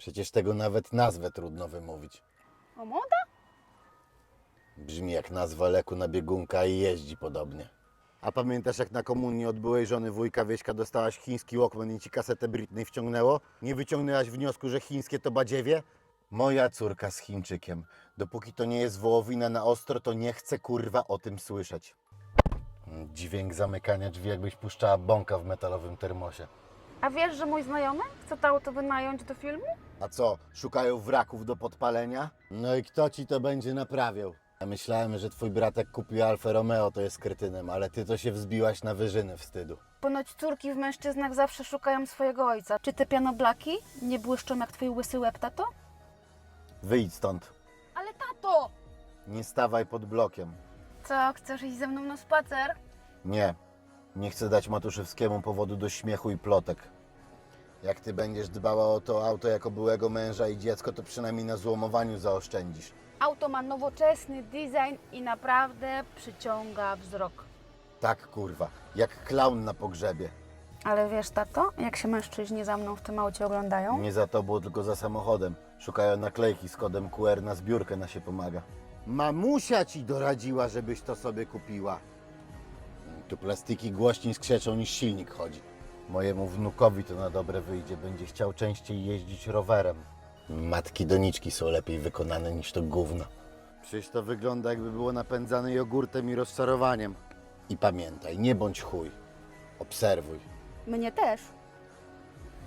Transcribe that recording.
Przecież tego nawet nazwę trudno wymówić. O moda? Brzmi jak nazwa leku na biegunka i jeździ podobnie. A pamiętasz jak na komunii od byłej żony wujka Wieśka dostałaś chiński Walkman i ci kasetę Britney wciągnęło? Nie wyciągnęłaś wniosku, że chińskie to badziewie? Moja córka z Chińczykiem. Dopóki to nie jest wołowina na ostro, to nie chcę kurwa o tym słyszeć. Dźwięk zamykania drzwi, jakbyś puszczała bąka w metalowym termosie. A wiesz, że mój znajomy chce to auto wynająć do filmu? A co, szukają wraków do podpalenia? No i kto ci to będzie naprawiał? Ja myślałem, że twój bratek kupił Alfa Romeo, to jest kretynem, ale ty to się wzbiłaś na wyżyny wstydu. Ponoć córki w mężczyznach zawsze szukają swojego ojca. Czy te pianoblaki nie błyszczą jak twój łysy łeb, tato? Wyjdź stąd. Ale tato! Nie stawaj pod blokiem. Co, chcesz iść ze mną na spacer? Nie. Nie chcę dać Matuszewskiemu powodu do śmiechu i plotek. Jak ty będziesz dbała o to auto jako byłego męża i dziecko, to przynajmniej na złomowaniu zaoszczędzisz. Auto ma nowoczesny design i naprawdę przyciąga wzrok. Tak, kurwa. Jak klaun na pogrzebie. Ale wiesz, tato, jak się mężczyźni za mną w tym aucie oglądają? Nie za tobą, tylko za samochodem. Szukają naklejki z kodem QR na zbiórkę na się pomaga. Mamusia ci doradziła, żebyś to sobie kupiła. Tu plastiki głośniej skrzeczą niż silnik chodzi. Mojemu wnukowi to na dobre wyjdzie. Będzie chciał częściej jeździć rowerem. Matki doniczki są lepiej wykonane niż to gówno. Przecież to wygląda jakby było napędzane jogurtem i rozczarowaniem. I pamiętaj, nie bądź chuj. Obserwuj. Mnie też.